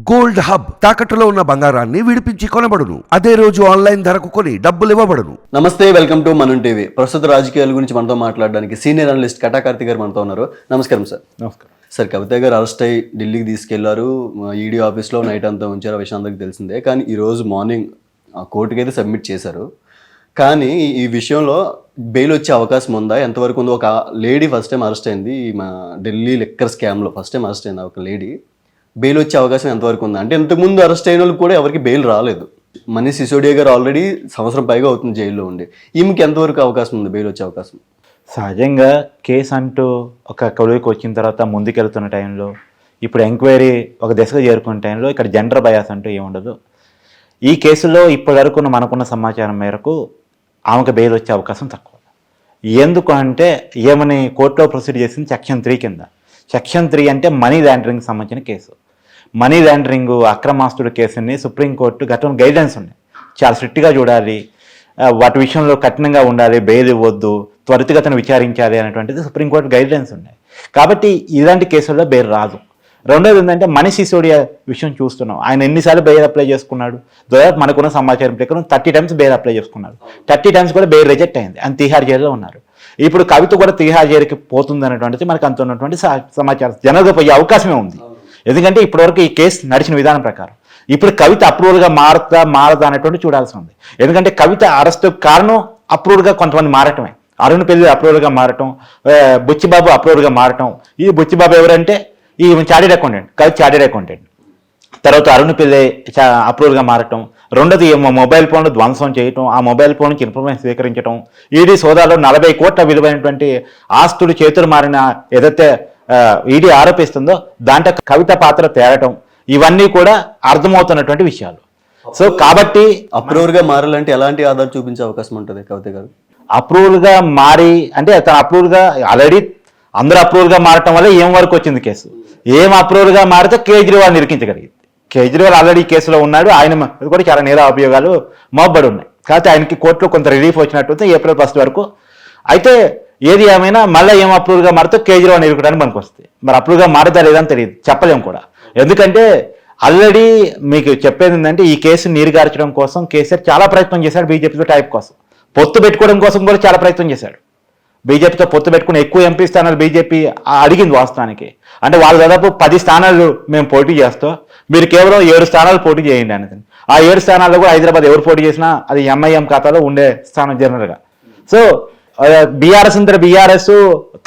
Gold hub తాకట్టులో ఉన్న బంగారాన్ని విడిపించి కొనబడును. అదే రోజు ఆన్లైన్ ధరకు కొని డబ్బులు ఇవ్వబడును. నమస్తే వెల్కమ్ టు మనం టీవీ. ప్రస్తుత రాజకీయాల గురించి మనతో మాట్లాడడానికి సీనియర్ అనలిస్ట్ కటా కార్తిక్ గారు మనతో ఉన్నారు. నమస్కారం సార్. నమస్కారం. సార్ కవిత గారు అరెస్ట్ అయ్యి ఢిల్లీకి తీసుకెళ్ళారు. ఈడీ ఆఫీస్లో నైట్ అంతా ఉంచారు ఆ విషయం అందరికీ తెలిసిందే. కానీ ఈ రోజు మార్నింగ్ కోర్టుకి అయితే సబ్మిట్ చేశారు. కానీ ఈ- ఈ విషయంలో బెయిల్ వచ్చే అవకాశం ఉందా? ఎంతవరకు ఉందో? ఒక లేడీ ఫస్ట్ టైం అరెస్ట్ అయింది. ఈ మా ఢిల్లీ లెక్కర్ స్కామ్లో ఫస్ట్ టైం అరెస్ట్ అయింది ఒక లేడీ. బెయిల్ వచ్చే అవకాశం ఎంతవరకు ఉంది? అంటే ఇంతకుముందు అరెస్ట్ అయిన వాళ్ళు కూడా ఎవరికి బెయిల్ రాలేదు. మనీష్ సిసోడియా గారు ఆల్రెడీ సంవత్సరం పైగా అవుతుంది జైల్లో ఉండి. ఈమెకి ఎంతవరకు అవకాశం ఉంది బెయిల్ వచ్చే అవకాశం? సహజంగా కేసు అంటూ ఒక కొలువుకి వచ్చిన తర్వాత ముందుకెళ్తున్న టైంలో ఇప్పుడు ఎంక్వైరీ ఒక దశగా చేరుకున్న టైంలో ఇక్కడ జెండర్ బయాస్ అంటూ ఏముండదు ఈ కేసులో ఇప్పటివరకు మనకున్న సమాచారం మేరకు ఆమెకు బెయిల్ వచ్చే అవకాశం తక్కువ. ఎందుకు అంటే ఏమని కోర్టులో ప్రొసీడ్ చేసింది సెక్షన్ త్రీ కింద. సెక్షన్ త్రీ అంటే మనీ లాండరింగ్ సంబంధించిన కేసు. మనీ లాండరింగ్ అక్రమాస్తుడు కేసుని సుప్రీంకోర్టు గతంలో గైడెన్స్ ఉన్నాయి చాలా స్ట్రిక్ట్గా చూడాలి. వాటి విషయంలో కఠినంగా ఉండాలి. బెయిల్ ఇవ్వద్దు. త్వరితగతను విచారించాలి అనేటువంటిది సుప్రీంకోర్టు గైడ్లైన్స్ ఉన్నాయి కాబట్టి ఇలాంటి కేసుల్లో బెయిల్ రాదు. రెండోది ఏంటంటే మనీ సిసోడియా విషయం చూస్తున్నాం. ఆయన ఎన్నిసార్లు బెయిల్ అప్లై చేసుకున్నాడు? దాదాపు మనకున్న సమాచారం ప్రకారం థర్టీ టైమ్స్ బెయిల్ అప్లై చేసుకున్నాడు థర్టీ టైమ్స్ కూడా బెయిల్ రిజెక్ట్ అయింది. ఆయన తిహార్ జైల్లో ఉన్నారు. ఇప్పుడు కవిత కూడా తిహార్ జైలుకి పోతుంది అనేటువంటిది మనకు అంత ఉన్నటువంటి సమాచారం. జనరల్గా పోయే అవకాశమే ఉంది. ఎందుకంటే ఇప్పటివరకు ఈ కేసు నడిచిన విధానం ప్రకారం. ఇప్పుడు కవిత అప్రూవల్గా మారుతా మారదా అనేటువంటి చూడాల్సి ఉంది. ఎందుకంటే కవిత అరెస్ట్ కారణం అప్రూవల్గా కొంతమంది మారటమే. అరుణ్ పెళ్ళి అప్రూవల్గా మారటం బుచ్చిబాబు అప్రూవల్గా మారటం. ఈ బుచ్చిబాబు ఎవరంటే ఈ chartered accountant Kavitha chartered accountant. తర్వాత అరుణ్ పిల్లే అప్రూవల్గా మారటం. రెండోది ఏమో మొబైల్ ఫోన్ ధ్వంసం చేయటం. ఆ మొబైల్ ఫోన్ నుంచి ఇన్ఫర్మేషన్ స్వీకరించడం ఈడీ సోదాలో నలభై కోట్ల విలువైనటువంటి ఆస్తులు చేతులు మారిన ఏదైతే ఈడీ ఆరోపిస్తుందో దాంట్లో కవిత పాత్ర తేరటం ఇవన్నీ కూడా అర్థమవుతున్నటువంటి విషయాలు. సో కాబట్టి అప్రూవర్గా మారాలంటే ఎలాంటి ఆధార్ చూపించే అవకాశం ఉంటుంది కవిత గారు? అప్రూవల్గా మారి అంటే తన అప్రూవల్గా ఆల్రెడీ అందరూ అప్రూవల్గా మారటం వల్ల ఏం వరకు వచ్చింది కేసు? ఏం అప్రూవల్గా మారితే కేజ్రీవాల్ నిరికించగలిగింది కేజ్రీవాల్ ఆల్రెడీ కేసులో ఉన్నాడు ఆయన కూడా చాలా నేర అభియోగాలు మోబ్బడి ఉన్నాయి. కాకపోతే ఆయనకి కోర్టులో కొంత రిలీఫ్ వచ్చినట్టు ఏప్రిల్ ఫస్ట్ వరకు. అయితే ఏది ఏమైనా మళ్ళీ ఏం అప్రూవల్గా మారితే కేజ్రీవాల్ నిరుకడానికి మనకు వస్తుంది మరి అప్రూవ్గా మారుతా లేదని తెలియదు. చెప్పలేము కూడా. ఎందుకంటే ఆల్రెడీ మీకు చెప్పేది ఏంటంటే ఈ కేసు నీరుగార్చడం కోసం కేసీఆర్ చాలా ప్రయత్నం చేశాడు బీజేపీతో టైప్ కోసం. పొత్తు పెట్టుకోవడం కోసం కూడా చాలా ప్రయత్నం చేశాడు. బీజేపీతో పొత్తు పెట్టుకుని ఎక్కువ ఎంపీ స్థానాలు బీజేపీ అడిగింది వాస్తవానికి. అంటే వాళ్ళు దాదాపు పది స్థానాలు మేము పోటీ చేస్తాం మీరు కేవలం ఏడు స్థానాలు పోటీ చేయండి అనేది. ఆ ఏడు స్థానాల్లో కూడా హైదరాబాద్ ఎవరు పోటీ చేసినా అది ఎంఐఎం ఖాతాలో ఉండే స్థానం జనరల్గా సో బీఆర్ఎస్ ఇంత బీఆర్ఎస్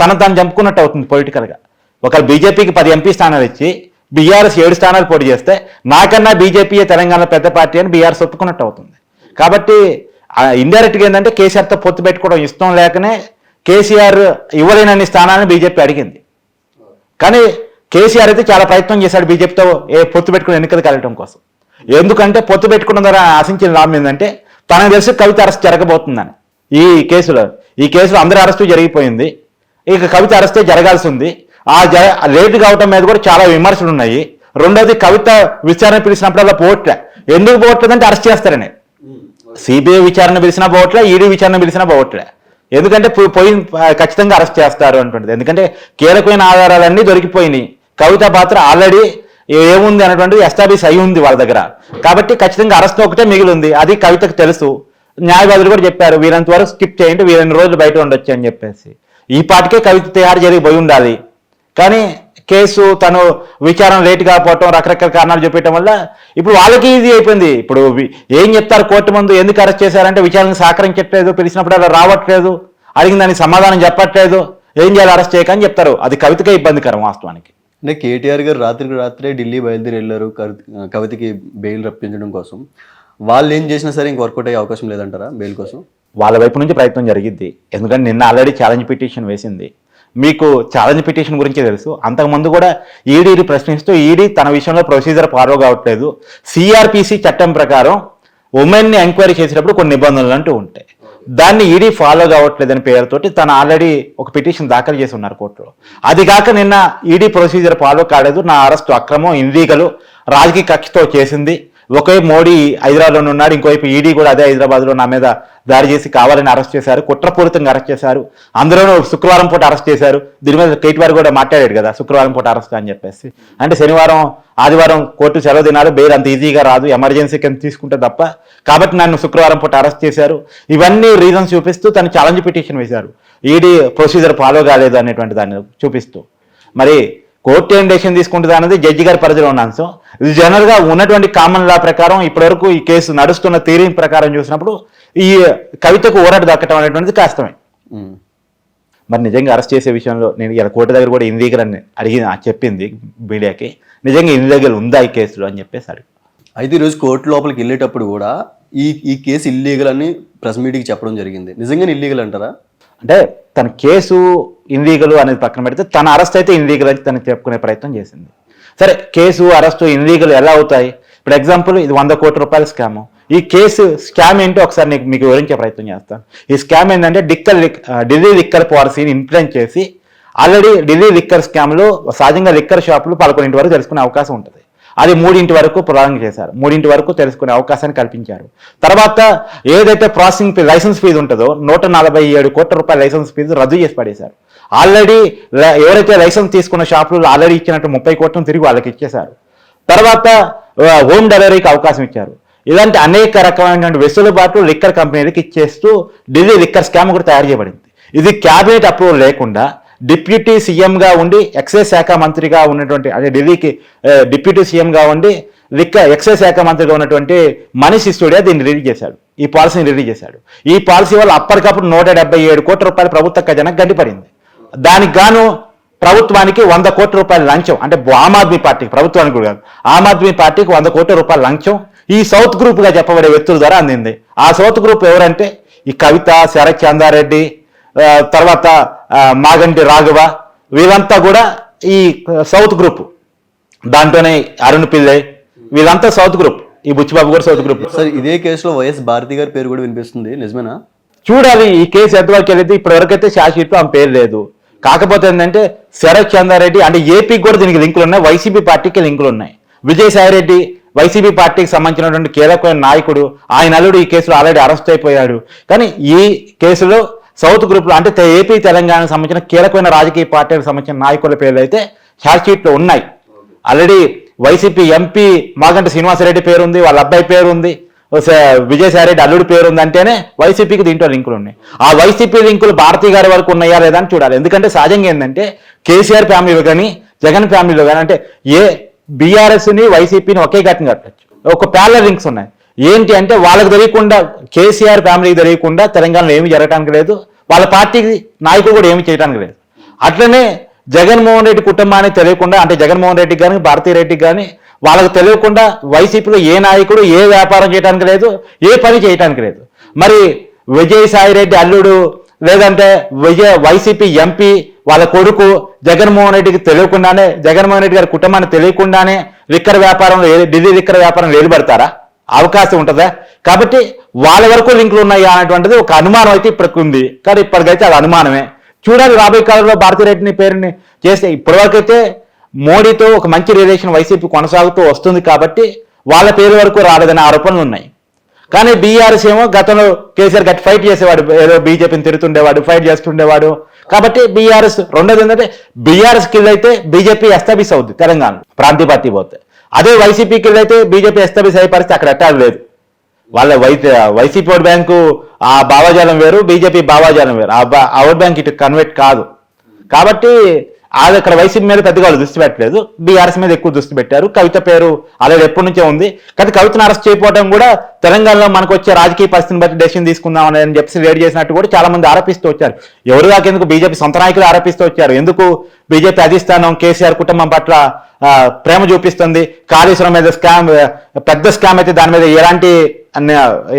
తన తను చంపుకున్నట్టు అవుతుంది పొలిటికల్గా ఒకవేళ బీజేపీకి పది ఎంపీ స్థానాలు ఇచ్చి బీఆర్ఎస్ ఏడు స్థానాలు పోటీ చేస్తే నాకన్నా బీజేపీ తెలంగాణ పెద్ద పార్టీ అని బీఆర్ఎస్ ఒప్పుకున్నట్టు అవుతుంది. కాబట్టి ఇండైరెక్ట్గా ఏంటంటే కేసీఆర్తో పొత్తు పెట్టుకోవడం ఇష్టం లేకనే కేసీఆర్ ఇవ్వలేనన్ని స్థానాలను బీజేపీ అడిగింది. కానీ కేసీఆర్ అయితే చాలా ప్రయత్నం చేశాడు బీజేపీతో ఏ పొత్తు పెట్టుకుని ఎన్నికలు కలగడం కోసం. ఎందుకంటే పొత్తు పెట్టుకున్న ద్వారా ఆశించిన లాభం ఏంటంటే తనకు తెలిసి కవిత అరెస్ట్ జరగబోతుందని ఈ కేసులో. ఈ కేసులో అందరి అరెస్టు జరిగిపోయింది. ఇక కవిత అరెస్టే జరగాల్సి ఉంది ఆ జ లేటు కావటం మీద కూడా చాలా విమర్శలు ఉన్నాయి. రెండోది కవిత విచారణ పిలిచినప్పుడల్లా పోవట్లే ఎందుకు పోవట్లేదంటే అరెస్ట్ చేస్తారని. సిబిఐ విచారణ పిలిచినా పోవట్లే ఈడీ విచారణ పిలిచినా పోవట్లే ఎందుకంటే పో- ఖచ్చితంగా అరెస్ట్ చేస్తారు అంటుండేది ఎందుకంటే కీలకమైన ఆధారాలన్నీ దొరికిపోయినాయి. కవిత పాత్ర ఆల్రెడీ ఏముంది అనేటువంటిది ఎస్టాబ్లిష్ అయి ఉంది వాళ్ళ దగ్గర. కాబట్టి ఖచ్చితంగా అరెస్ట్ ఒకటే మిగిలి ఉంది. అది కవితకు తెలుసు. న్యాయవాదులు కూడా చెప్పారు వీరంత వరకు స్కిప్ చేయండి వీరన్ని రోజులు బయట ఉండొచ్చు అని చెప్పేసి. ఈ పాటికే కవిత తయారు జరిగిపోయి ఉండాలి. కానీ కేసు తను విచారణ లేట్ కాకపోవటం రకరకాల కారణాలు చూపించడం వల్ల ఇప్పుడు వాళ్ళకి ఇది అయిపోయింది. ఇప్పుడు ఏం చెప్తారు కోర్టు ముందు ఎందుకు అరెస్ట్ చేశారంటే విచారణ సహకరించట్లేదు పిలిచినప్పుడు అలా రావట్లేదు అడిగిన దానికి సమాధానం చెప్పట్లేదు ఏం చేయాలి అరెస్ట్ చేయకని చెప్తారు. అది కవితకే ఇబ్బందికరం వాస్తవానికి. అంటే కేటీఆర్ గారు రాత్రికి రాత్రే ఢిల్లీ బయలుదేరి వెళ్ళారు కవితకి బెయిల్ రప్పించడం కోసం. వాళ్ళు ఏం చేసినా సరే ఇంక వర్కౌట్ అయ్యే అవకాశం లేదంటారా బెయిల్ కోసం? వాళ్ళ వైపు నుంచి ప్రయత్నం జరిగిద్ది. ఎందుకంటే నిన్న ఆల్రెడీ ఛాలెంజ్ పిటిషన్ వేసింది. మీకు ఛాలెంజ్ పిటిషన్ గురించి తెలుసు. అంతకుముందు కూడా ఈడీని ప్రశ్నిస్తూ ఈడీ తన విషయంలో ప్రొసీజర్ ఫాలో కావట్లేదు. సిఆర్పిసి చట్టం ప్రకారం ఉమెన్ని ఎంక్వైరీ చేసేటప్పుడు కొన్ని నిబంధనలు అంటూ ఉంటాయి. దాన్ని ఈడీ ఫాలో కావట్లేదని పేరుతోటి తను ఆల్రెడీ ఒక పిటిషన్ దాఖలు చేసి ఉన్నారు కోర్టులో. అది కాక నిన్న ఈడీ ప్రొసీజర్ ఫాలో కాలేదు. నా అరెస్టు అక్రమం ఇన్లీగలు రాజకీయ కక్షతో చేసింది. ఒకవైపు మోడీ హైదరాబాద్లో ఉన్నాడు ఇంకోవైపు ఈడీ కూడా అదే హైదరాబాద్లో నా మీద దాడి చేసి కావాలని అరెస్ట్ చేశారు కుట్రపూరితంగా అరెస్ట్ చేశారు అందులోనూ శుక్రవారం పూట అరెస్ట్ చేశారు. దీని మీద కేటీఆర్ కూడా మాట్లాడాడు కదా శుక్రవారం పూట అరెస్ట్ అని చెప్పేసి. అంటే శనివారం ఆదివారం కోర్టు సెలవు దినాలు బెయిల్ అంత ఈజీగా రాదు ఎమర్జెన్సీ కింద తీసుకుంటే తప్ప. కాబట్టి నన్ను శుక్రవారం పూట అరెస్ట్ చేశారు. ఇవన్నీ రీజన్స్ చూపిస్తూ తను ఛాలెంజ్ పిటిషన్ వేశారు. ఈడీ ప్రొసీజర్ ఫాలో కాలేదు అనేటువంటి దాన్ని చూపిస్తూ. మరి కోర్టు ఏం డెసిషన్ తీసుకుంటుంది అనేది జడ్జి గారి పరిధిలో ఉన్న అంశం ఇది జనరల్గా ఉన్నటువంటి కామన్ లా ప్రకారం ఇప్పటివరకు ఈ కేసు నడుస్తున్న థీరీ ప్రకారం చూసినప్పుడు ఈ కవితకు ఊరట దక్కటం అనేటువంటిది కష్టమే ఉమ్. మరి నిజంగా అరెస్ట్ చేసే విషయంలో నేను ఇలా కోర్టు దగ్గర కూడా ఇన్లీగల్ అని అడిగి చెప్పింది మీడియాకి. నిజంగా ఇన్లీగల్ ఉందా ఈ కేసులో అని చెప్పేసి అడిగి. అయితే ఈరోజు కోర్టు లోపలికి వెళ్ళేటప్పుడు కూడా ఈ ఈ కేసు ఇల్లీగల్ అని ప్రెస్ మీట్కి చెప్పడం జరిగింది. నిజంగానే ఇల్లీగల్ అంటారా? అంటే తన కేసు ఇన్లీగల్ అనేది పక్కన పెడితే తన అరెస్ట్ అయితే ఇన్లీగల్ అని తనకు చెప్పుకునే ప్రయత్నం చేసింది. సరే కేసు అరెస్టు ఇన్లీగల్ ఎలా అవుతాయి? ఇప్పుడు ఎగ్జాంపుల్ ఇది వంద కోట్ల రూపాయల స్కామ్ ఈ కేసు స్కామ్ ఏంటో ఒకసారి నీకు మీకు వివరించే ప్రయత్నం చేస్తాను. ఈ స్కామ్ ఏంటంటే డిక్కర్ లిక్- ఢిల్లీ లిక్కర్ పాలసీని ఇంప్లిమెంట్ చేసి ఆల్రెడీ ఢిల్లీ లిక్కర్ స్కామ్లో సహజంగా లిక్కర్ షాపులు పదకొండింటి వరకు తెలుసుకునే అవకాశం ఉంటుంది. అది మూడింటి వరకు ప్రొలాంగ్ చేశారు. మూడింటి వరకు తెలుసుకునే అవకాశాన్ని కల్పించారు. తర్వాత ఏదైతే ప్రాసెసింగ్ ఫీ లైసెన్స్ ఫీజు ఉంటుందో నూట నలభై ఏడు కోట్ల రూపాయల లైసెన్స్ ఫీజు రద్దు చేసి పడేశారు. ఆల్రెడీ ఎవరైతే లైసెన్స్ తీసుకున్న షాపులు ఆల్రెడీ ఇచ్చినట్టు ముప్పై కోట్లను తిరిగి వాళ్ళకి ఇచ్చేశారు. తర్వాత హోమ్ డెలివరీకి అవకాశం ఇచ్చారు. ఇలాంటి అనేక రకమైనటువంటి వెసులుబాటు లిక్కర్ కంపెనీలకు ఇచ్చేస్తూ ఢిల్లీ లిక్కర్ స్కామ్ కూడా తయారు చేయబడింది. ఇది క్యాబినెట్ అప్రూవల్ లేకుండా డిప్యూటీ సీఎంగా ఉండి ఎక్సైజ్ శాఖ మంత్రిగా ఉన్నటువంటి అదే ఢిల్లీకి డిప్యూటీ సీఎంగా ఉండి లిక్క ఎక్సైజ్ శాఖ మంత్రిగా ఉన్నటువంటి మనీష్ సిసోడియా దీన్ని రిలీజ్ చేశాడు. ఈ పాలసీని రిలీజ్ చేశాడు. ఈ పాలసీ వల్ల అప్పటికప్పుడు నూట డెబ్బై ఏడు కోట్ల రూపాయలు ప్రభుత్వ ఖజానా గడ్డిపడింది. దానికి గాను ప్రభుత్వానికి వంద కోట్ల రూపాయల లంచం. అంటే ఆమ్ ఆద్మీ పార్టీకి ప్రభుత్వానికి కూడా కాదు. ఆమ్ ఆద్మీ పార్టీకి వంద కోట్ల రూపాయల లంచం ఈ సౌత్ గ్రూప్గా చెప్పబడే వ్యక్తుల ద్వారా అందింది. ఆ సౌత్ గ్రూప్ ఎవరంటే ఈ కవిత శరత్ చందారెడ్డి తర్వాత మాగంటి రాఘవ. వీళ్ళంతా కూడా ఈ సౌత్ గ్రూప్. దాంట్లోనే అరుణ్ పిల్లై. వీళ్ళంతా సౌత్ గ్రూప్. ఈ బుచ్చిబాబు కూడా సౌత్ గ్రూప్. సార్ ఇదే కేసులో వైఎస్ భారతి గారి పేరు కూడా వినిపిస్తుంది. నిజమేనా? చూడాలి ఈ కేసు ఎంతవరకు వెళ్ళింది. ఇప్పటి వరకు అయితే షాషీట్లో ఆమె పేరు లేదు. కాకపోతే ఏంటంటే శరత్ చందారెడ్డి అంటే ఏపీకి కూడా దీనికి లింకులు ఉన్నాయి వైసీపీ పార్టీకి లింకులు ఉన్నాయి. విజయసాయి రెడ్డి వైసీపీ పార్టీకి సంబంధించినటువంటి కీలకమైన నాయకుడు ఆయన అల్లుడు ఈ కేసులో ఆల్రెడీ అరెస్ట్ అయిపోయాడు. కానీ ఈ కేసులో సౌత్ గ్రూప్లో అంటే ఏపీ తెలంగాణకు సంబంధించిన కీలకమైన రాజకీయ పార్టీలకు సంబంధించిన నాయకుల పేర్లు అయితే షార్ట్షీట్లో ఉన్నాయి. Already YCP MP Maganti Srinivasareddy పేరు ఉంది వాళ్ళ అబ్బాయి పేరు ఉంది స- అల్లుడి పేరు ఉంది అంటేనే వైసీపీకి దీంట్లో లింకులు ఉన్నాయి. ఆ వైసీపీ లింకులు భారతీ గారి వరకు ఉన్నాయా లేదా అని చూడాలి. ఎందుకంటే సహజంగా ఏంటంటే కేసీఆర్ ఫ్యామిలీలో కానీ జగన్ ఫ్యామిలీలో కానీ అంటే ఏ బీఆర్ఎస్ని వైసీపీని ఒకే ఘటన కట్టచ్చు. ఒక ప్యాలర్ లింక్స్ ఉన్నాయి. ఏంటి అంటే వాళ్ళకి తెలియకుండా కేసీఆర్ ఫ్యామిలీకి తెలియకుండా తెలంగాణలో ఏమీ జరగడానికి లేదు. వాళ్ళ పార్టీకి నాయకులు కూడా ఏమీ చేయడానికి లేదు. అట్లనే జగన్మోహన్ రెడ్డి కుటుంబానికి తెలియకుండా అంటే జగన్మోహన్ రెడ్డికి కానీ భారతీ రెడ్డికి కానీ వాళ్ళకు తెలియకుండా వైసీపీలో ఏ నాయకుడు ఏ వ్యాపారం చేయడానికి లేదు ఏ పని చేయడానికి లేదు. మరి విజయసాయి రెడ్డి అల్లుడు లేదంటే విజయ వైసీపీ ఎంపీ వాళ్ళ కొడుకు జగన్మోహన్ రెడ్డికి తెలియకుండానే జగన్మోహన్ రెడ్డి గారి కుటుంబాన్ని తెలియకుండానే లిక్కర్ వ్యాపారంలో ఢిల్లీ లిక్కర్ వ్యాపారంలో ఏలుబడతారా? అవకాశం ఉంటుందా? కాబట్టి వాళ్ళ వరకు లింకులు ఉన్నాయా అనేటువంటిది ఒక అనుమానం అయితే ఇప్పటికి ఉంది. కానీ ఇప్పటికైతే అది అనుమానమే. చూడాలి రాబోయే కాలంలో భారతిరెడ్డిని పేరుని చేస్తే ఇప్పటివరకు అయితే మోడీతో ఒక మంచి రిలేషన్ వైసీపీ కొనసాగుతూ వస్తుంది కాబట్టి వాళ్ళ పేరు వరకు రాలేదనే ఆరోపణలు ఉన్నాయి. కానీ బీఆర్ఎస్ ఏమో గతంలో కేసీఆర్ గట్టి ఫైట్ చేసేవాడు ఏదో బీజేపీని తిరుగుతుండేవాడు ఫైట్ చేస్తుండేవాడు. కాబట్టి బీఆర్ఎస్ రెండోది ఏంటంటే బీఆర్ఎస్ కిల్ అయితే బీజేపీ ఎస్టాబ్లిష్ అవుద్ది తెలంగాణ ప్రాంతీయ పార్టీ పోతే. అదే వైసీపీ కిల్ అయితే బీజేపీ ఎస్టాబ్లిష్ అయ్యే పరిస్థితి అక్కడ ఎట్టా లేదు. వాళ్ళ వై వైసీపీ ఓట్ బ్యాంకు ఆ బావాజాలం వేరు బీజేపీ బావాజాలం వేరు. ఆ ఓట్ బ్యాంక్ ఇటు కన్వర్ట్ కాదు. కాబట్టి అది అక్కడ వైసీపీ మీద పెద్దగా వాళ్ళు దృష్టి పెట్టలేదు. బీఆర్ఎస్ మీద ఎక్కువ దృష్టి పెట్టారు. కవిత పేరు అలాగే ఎప్పటి నుంచే ఉంది. కానీ కవితను అరెస్ట్ చేయకపోవడం కూడా తెలంగాణలో మనకు వచ్చే రాజకీయ పరిస్థితిని బట్టి డెసిషన్ తీసుకుందాం అని చెప్పి వేడి చేసినట్టు కూడా చాలా మంది ఆరోపిస్తూ వచ్చారు. ఎవరు కాకెందుకు బీజేపీ సొంత నాయకులు ఆరోపిస్తూ వచ్చారు? ఎందుకు బీజేపీ అధిష్టానం కేసీఆర్ కుటుంబం పట్ల ప్రేమ చూపిస్తుంది? కాళేశ్వరం మీద స్కామ్ పెద్ద స్కామ్ అయితే దాని మీద ఎలాంటి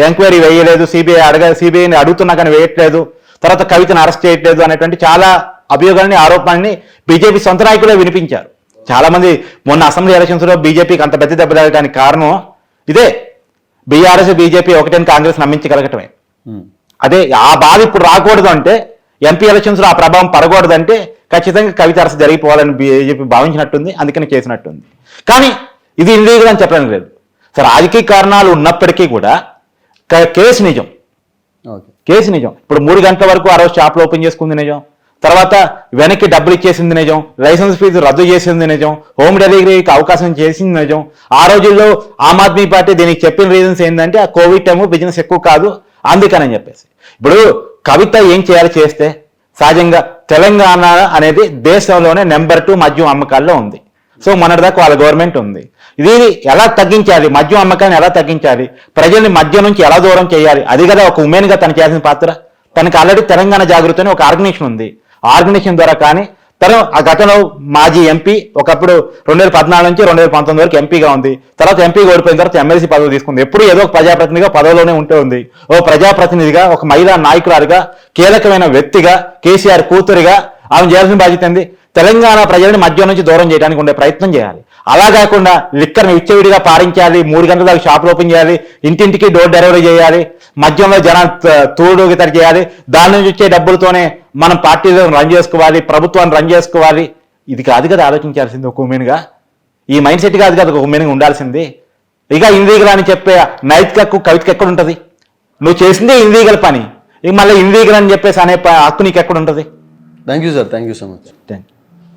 ఎంక్వైరీ వేయలేదు. సిబిఐ అడగ సిబిఐని అడుగుతున్నా కానీ వేయట్లేదు. తర్వాత కవితను అరెస్ట్ చేయట్లేదు అనేటువంటి చాలా అభియోగాల్ని ఆరోపణల్ని బీజేపీ సొంత నాయకులే వినిపించారు. చాలా మంది మొన్న అసెంబ్లీ ఎలక్షన్స్లో బీజేపీకి అంత పెద్ద దెబ్బ తగ్గడానికి కారణం ఇదే. బీఆర్ఎస్ బీజేపీ ఒకటేని కాంగ్రెస్ నమ్మించగలగటమే. అదే ఆ బాధ ఇప్పుడు రాకూడదు అంటే ఎంపీ ఎలక్షన్స్లో ఆ ప్రభావం పడకూడదు అంటే ఖచ్చితంగా కవిత అరెస్ట్ జరిగిపోవాలని బీజేపీ భావించినట్టుంది అందుకని చేసినట్టుంది. కానీ ఇది ఇల్లీగల్ అని చెప్పడం లేదు. సరే రాజకీయ కారణాలు ఉన్నప్పటికీ కూడా కేసు నిజం. కేసు నిజం. ఇప్పుడు మూడు గంటల వరకు ఆ రోజు షాప్లు ఓపెన్ చేసుకుంది నిజం. తర్వాత వెనక్కి డబ్బులు ఇచ్చేసింది నిజం లైసెన్స్ ఫీజు రద్దు చేసింది నిజం హోమ్ డెలివరీకి అవకాశం చేసింది నిజం. ఆ రోజుల్లో ఆమ్ ఆద్మీ పార్టీ దీనికి చెప్పిన రీజన్స్ ఏంటంటే ఆ కోవిడ్ టైము బిజినెస్ ఎక్కువ కాదు అందుకని చెప్పేసి. ఇప్పుడు కవిత ఏం చేయాలి చేస్తే సహజంగా తెలంగాణ అనేది దేశంలోనే నెంబర్ టూ మద్యం అమ్మకాల్లో ఉంది. సో మొన్నటిదాకా వాళ్ళ గవర్నమెంట్ ఉంది. ఇది ఎలా తగ్గించాలి? మద్యం అమ్మకాన్ని ఎలా తగ్గించాలి? ప్రజల్ని మద్యం నుంచి ఎలా దూరం చేయాలి? అది కదా ఒక ఉమెన్గా తను చేసిన పాత్ర. తనకి ఆల్రెడీ తెలంగాణ జాగృతి అని ఒక ఆర్గనైజేషన్ ఉంది. ఆర్గనైజేషన్ ద్వారా కానీ తను ఆ గతంలో మాజీ ఎంపీ ఒకప్పుడు రెండు వేల పద్నాలుగు నుంచి రెండు వేల పంతొమ్మిది వరకు ఎంపీగా ఉంది. తర్వాత ఎంపీగా ఓడిపోయిన తర్వాత ఎమ్మెల్సీ పదవి తీసుకుంది. ఎప్పుడు ఏదో ఒక ప్రజాప్రతినిధిగా పదవిలోనే ఉంటే ఉంది. ఓ ప్రజాప్రతినిధిగా ఒక మహిళా నాయకురాలుగా కీలకమైన వ్యక్తిగా కేసీఆర్ కూతురిగా ఆమె చేయాల్సిన బాధ్యత ఏంది? తెలంగాణ ప్రజల్ని మధ్య నుంచి దూరం చేయడానికి ఉండే ప్రయత్నం చేయాలి. అలా కాకుండా లిక్కర్ని విచ్చవిడిగా పారించాలి మూడు గంటల దాకా షాపులు ఓపెన్ చేయాలి ఇంటింటికి డోర్ డెలివరీ చేయాలి మద్యంలో జనం తూడు గితర చేయాలి దాని నుంచి వచ్చే డబ్బులతోనే మనం పార్టీలను రన్ చేసుకోవాలి ప్రభుత్వాన్ని రన్ చేసుకోవాలి. ఇది కాదు కదా ఆలోచించాల్సింది ఒక ఉమెన్గా ఈ మైండ్ సెట్ కాదు కదా ఒక ఉమెన్గా ఉండాల్సింది. ఇక ఇందీగల్ అని చెప్పే నైతికకు కవితకి ఎక్కడ ఉంటుంది? నువ్వు చేసిందే ఇందీగల్ పని. ఇక మళ్ళీ ఇందీగల్ అని చెప్పేసి అనే హక్కు నీకు ఎక్కడ ఉంటుంది? Thank you sir thank you so much thank